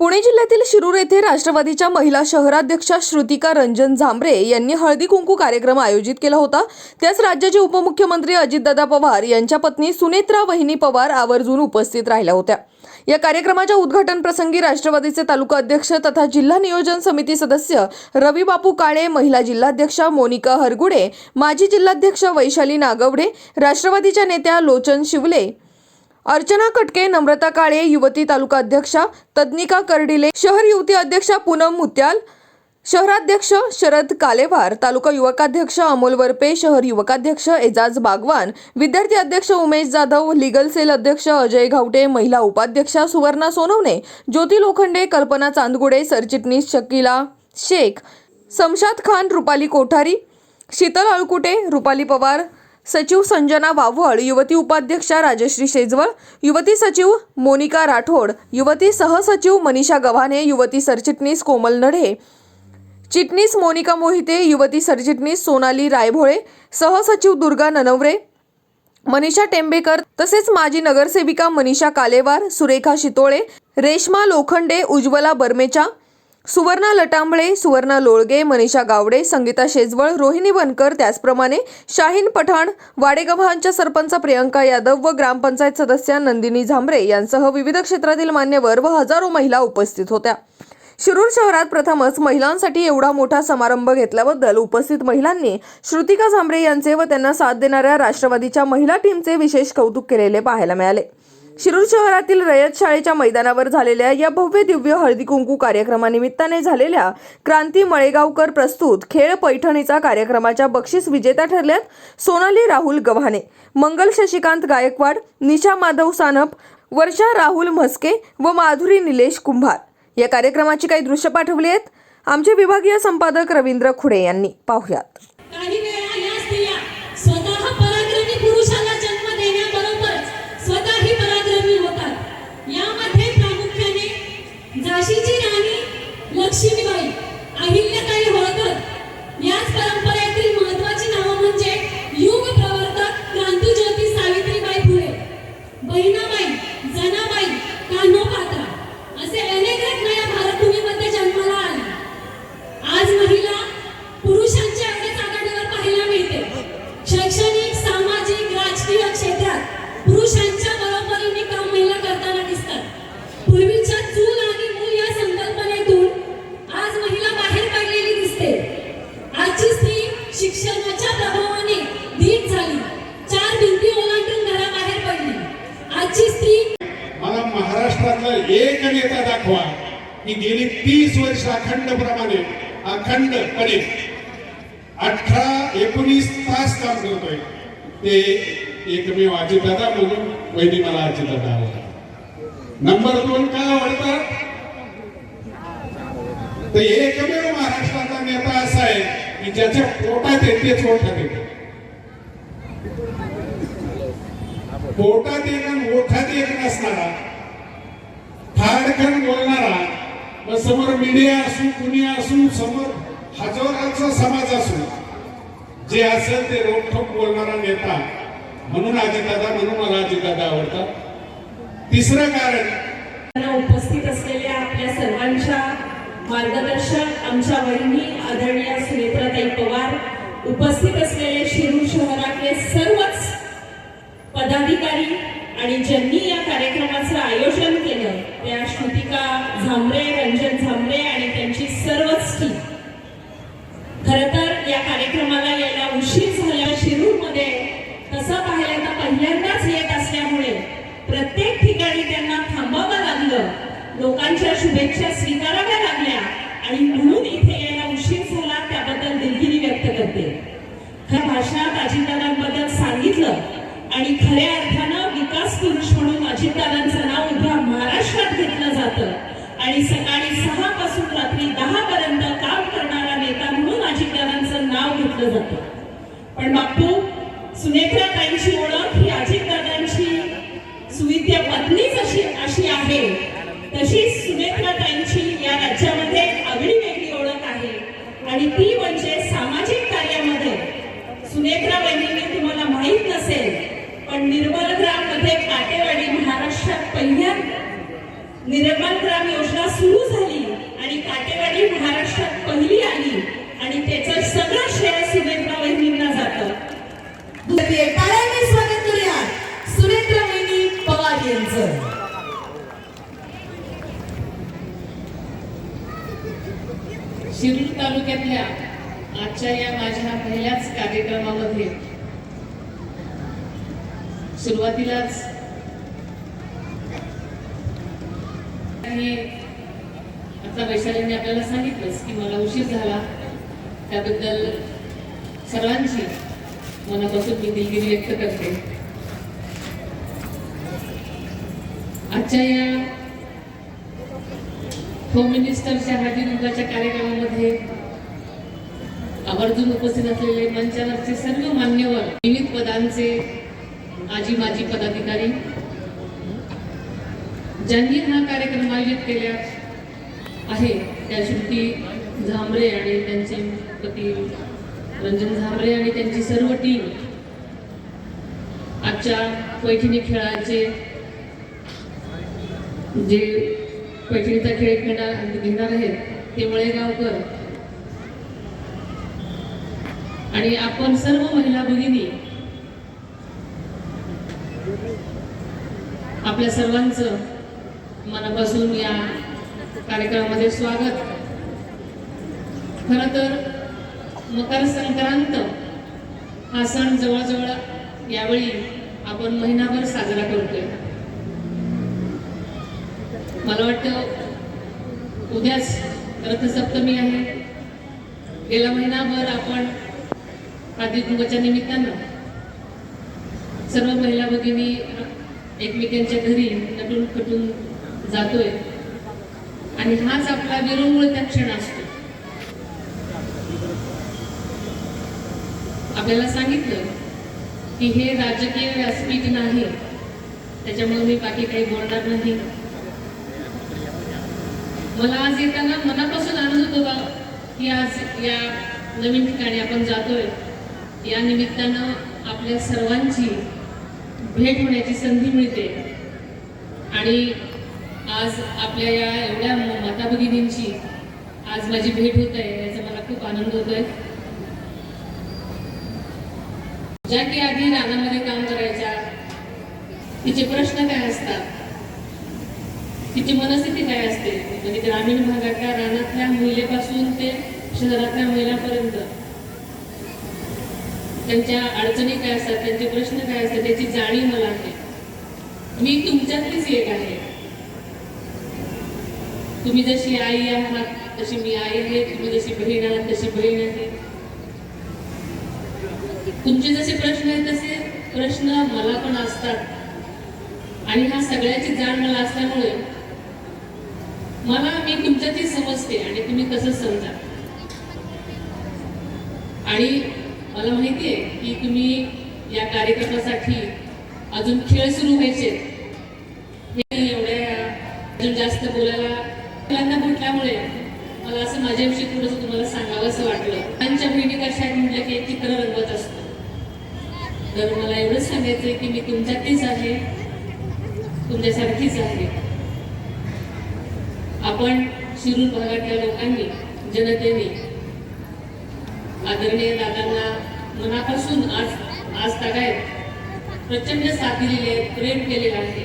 पुणे जिल्ह्यातील शिरूर येथे राष्ट्रवादीच्या महिला शहराध्यक्षा श्रुतिका रंजन झांबरे यांनी हळदी कुंकू कार्यक्रम आयोजित केला होता. त्यास राज्याचे उपमुख्यमंत्री अजितदादा पवार यांच्या पत्नी सुनेत्रा वहिनी पवार आवर्जून उपस्थित राहिल्या होत्या. या कार्यक्रमाच्या उद्घाटन प्रसंगी राष्ट्रवादीचे तालुका अध्यक्ष तथा जिल्हा नियोजन समिती सदस्य रवी बापू काळे महिला जिल्हाध्यक्षा मोनिका हरगुडे माजी जिल्हाध्यक्ष वैशाली नागवडे राष्ट्रवादीच्या नेत्या लोचन शिवले अर्चना कटके नम्रता काळे युवती तालुका अध्यक्षा तज्ञिका कर्डिले शहर युवती अध्यक्षा पूनम मुत्याल शहराध्यक्ष शरद कालेवार तालुका युवकाध्यक्ष अमोल वरपे शहर युवकाध्यक्ष एजाज बागवान विद्यार्थी अध्यक्ष उमेश जाधव लीगल सेल अध्यक्ष अजय घावटे महिला उपाध्यक्षा सुवर्णा सोनवणे ज्योती लोखंडे कल्पना चांदगुडे सरचिटणीस शकीला शेख समशाद खान रुपाली कोठारी शीतल अळकुटे रुपाली पवार सचिव संजना वाव्हळ युवती उपाध्यक्षा राजश्री शेजवळ युवती सचिव मोनिका राठोड युवती सहसचिव मनीषा गव्हाणे युवती सरचिटणीस कोमल नढे चिटणीस मोनिका मोहिते युवती सरचिटणीस सोनाली रायभोळे सहसचिव दुर्गा ननवरे मनीषा टेंबेकर तसेच माजी नगरसेविका मनीषा कालेवार सुरेखा शितोळे रेश्मा लोखंडे उज्ज्वला बर्मेचा सुवर्णा लटांबळे सुवर्णा लोळगे मनीषा गावडे संगीता शेजवळ रोहिणी बनकर त्याचप्रमाणे शाहीन पठाण वाडेगव्हांच्या सरपंच प्रियंका यादव व ग्रामपंचायत सदस्या नंदिनी झांबरे यांसह विविध क्षेत्रातील मान्यवर व हजारो महिला उपस्थित होत्या. शिरूर शहरात प्रथमच महिलांसाठी एवढा मोठा समारंभ घेतल्याबद्दल उपस्थित महिलांनी श्रुतिका झांबरे यांचे व त्यांना साथ देणाऱ्या राष्ट्रवादीच्या महिला टीमचे विशेष कौतुक केलेले पाहायला मिळाले. शिरूर शहरातील रयत शाळेच्या मैदानावर झालेल्या या भव्य दिव्य हळदी कुंकू कार्यक्रमानिमित्ताने झालेल्या क्रांती मळेगावकर प्रस्तुत खेळ पैठणीचा कार्यक्रमाच्या बक्षीस विजेत्या ठरल्यात सोनाली राहुल गव्हाणे मंगल शशिकांत गायकवाड निशा माधव सानप वर्षा राहुल म्हस्के व माधुरी निलेश कुंभार. या कार्यक्रमाची काही दृश्य पाठवली आहेत. आमचे विभागीय संपादक रवींद्र खुडे यांनी. पाहुयात. तीस वर्ष अखंडप्रमाणे अखंडपणे अठरा एकोणीस तास काम करतोय. ते एकमेव अजितदादा म्हणून वैदी मला अजितदादा आवडतात नंबर दोन का आवडतात तर एकमेव महाराष्ट्राचा नेता असा आहे की ज्याच्या पोटात आहे तेच ओठात येते पोटात एक आणि ओठात एक नसणारा फाडखन बोलणारा मग समोर मीडिया असू कुणी असू समोर हजारांचा समाज असू जे असेल ते रोखोक बोलणारा नेता म्हणून अजितदादा म्हणून मला अजितदादा आवडतात. तिसरं कारण उपस्थित असलेल्या आपल्या सर्वांच्या मार्गदर्शक आमच्या वहिनी आदरणीय सुनेत्राताई पवार उपस्थित असलेले शिरूर शहरातले सर्वच पदाधिकारी आणि ज्यांनी या कार्यक्रमाचं आयोजन केलं त्या शुभेच्छा स्वीकाराव्या लागल्या आणि म्हणून इथे यायला उशीर झाला त्याबद्दल दिलगिरी व्यक्त करते. खऱ्या भाषणात अजितदादांबद्दल सांगितलं आणि खऱ्या अर्थानं विकास पुरुष म्हणून अजितदादांचं नाव उभ्या महाराष्ट्रात घेतलं जातं आणि सकाळी सहा पासून रात्री दहा पर्यंत काम करणारा नेता म्हणून अजितदादांचं नाव घेतलं जातं. पण बापू सुनेत्रा ताईंची ओळख ही अजितदादांची सुविद्या पत्नीच अशी अशी आहे. तालुक्यातल्या आजच्या या माझ्या पहिल्याच कार्यक्रमामध्ये सुरुवातीलाच आता वैशालीने आपल्याला सांगितलंच की मला उशीर झाला. त्याबद्दल सर्वांची मनापासून मी दिलगिरी व्यक्त करते. आजच्या या होम मिनिस्टरच्या हळदी कार्यक्रमामध्ये आवर्जून उपस्थित असलेले मंचावरचे सर्व मान्यवर विविध पदांचे आजी माजी पदाधिकारी ज्यांनी हा कार्यक्रम आयोजित केला आहे त्या श्रुती झांबरे आणि त्यांचे पती रंजन झांबरे आणि त्यांची सर्व टीम आजच्या पैठणी खेळाचे जे पैठणीचा खेळ खेळणार घेणार आहेत ते मळेगावकर आणि आपण सर्व महिला भगिनी आपल्या सर्वांचं मनापासून या कार्यक्रमामध्ये स्वागत. खर तर मकर संक्रांत हा सण जवळजवळ यावेळी आपण महिनाभर साजरा करतोय. मला वाटतं उद्याच रथसप्तमी आहे. गेला महिनाभर आपण कुंभाच्या निमित्तानं सर्व महिला भगिनी एकमेकांच्या घरी नटून खटून जातोय. आणि हाच आपला विरंगुळ त्या क्षण असतो. आपल्याला सांगितलं की हे राजकीय व्यासपीठ नाही. त्याच्यामुळे मी बाकी काही बोलणार नाही. मला आज येताना मनापासून आनंद होतो बा की आज या नवीन ठिकाणी आपण जातोय. या निमित्तानं आपल्या सर्वांची भेट होण्याची संधी मिळते. आणि आज आपल्या या एवढ्या माता भगिनींची आज माझी भेट होत आहे याचा मला खूप आनंद होतोय ज्या की आधी रानामध्ये काम करायच्या तिचे प्रश्न काय असतात? तिची मनस्थिती काय असते? म्हणजे ग्रामीण भागातल्या रानातल्या महिलेपासून ते शहरातल्या महिलापर्यंत त्यांच्या अडचणी काय असतात त्यांचे प्रश्न काय असतात त्याची जाणीव मला आहे. मी तुमच्यातलीच एक आहे. तुम्ही जशी आई आहात तशी मी आई आहे. तुम्ही जशी बहीण आहात तशी बहीण आहे. तुमचे जसे प्रश्न आहेत तसे प्रश्न मला पण असतात. आणि हा सगळ्याची जाण मला असल्यामुळे मला मी तुमच्यातही समजते आणि तुम्ही तसंच समजा. आणि मला माहिती आहे की तुम्ही या कार्यक्रमासाठी अजून खेळ सुरू व्हायचे हे एवढ्या अजून जास्त बोलायला मुलांना म्हटल्यामुळे मला असं माझ्याविषयी थोडंसं तुम्हाला सांगावं असं वाटलं त्यांच्या बहिणी कशा म्हटलं की एक चित्र रंगवत असतं. तर मला एवढंच सांगायचंय की मी तुमच्यातीच आहे. तुमच्यासारखीच आहे. आपण शिरूर भागातल्या लोकांनी जनतेने आदरणीय दादांना मनापासून आज आज तागायत प्रचंड साथ दिलेली आहे प्रेम केलेलं आहे.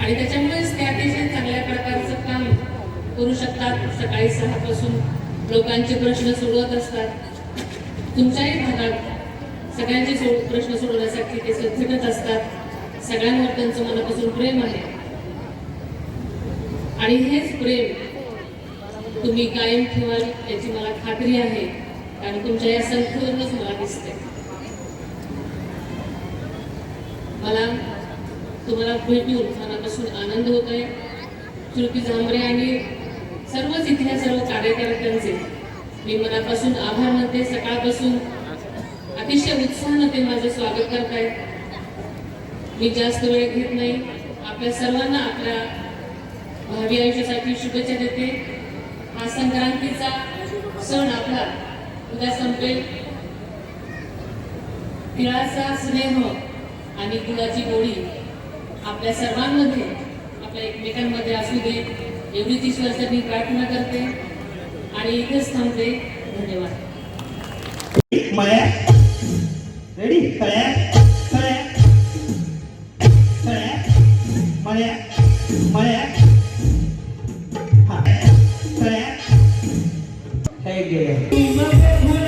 आणि त्याच्यामुळेच ते अतिशय चांगल्या प्रकारचं काम करू शकतात. सकाळी सहापासून लोकांचे प्रश्न सोडवत असतात. तुमच्याही भागात सगळ्यांचे सो- प्रश्न सोडवण्यासाठी ते झटत असतात. सगळ्यांवर त्यांचं मनापासून प्रेम आहे. आणि हेच प्रेम तुम्ही कायम ठेवाल याची मला खात्री आहे. आणि तुमच्या या संख्येवरूनच मला दिसते मला तुम्हाला भेटून मनापासून आनंद होत आहे. श्रुती झांबरे आणि सर्वच इथल्या सर्व कार्यकर्त्यांचे मी मनापासून आभार मानते. सकाळपासून अतिशय उत्साहानं ते माझं स्वागत करतायत मी जास्त वेळ घेत नाही. आपल्या सर्वांना आपल्या भावी आयुष्यासाठी शुभेच्छा देते. हा संक्रांतीचा सण आपला उद्या संपेल? तिळाचा स्नेह आणि गुळाची गोळी आपल्या सर्वांमध्ये आपल्या एकमेकांमध्ये असू दे. एवढीच ईश्वरचं मी प्रार्थना करते? आणि इथेच थांबते. धन्यवाद. मळ्या रेडी कळ्या कळ्या कळ्या मळ्या मळ्या हे गेले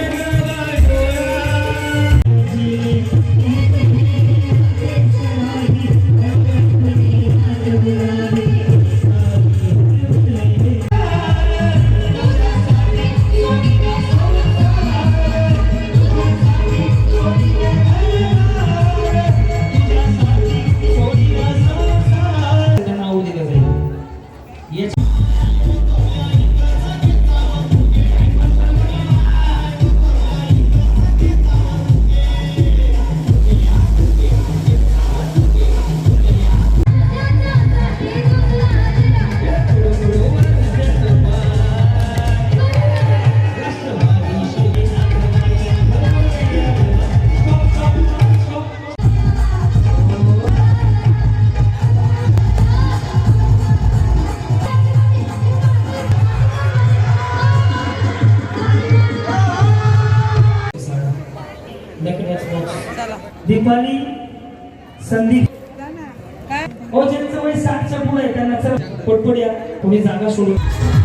हो ज्यांचं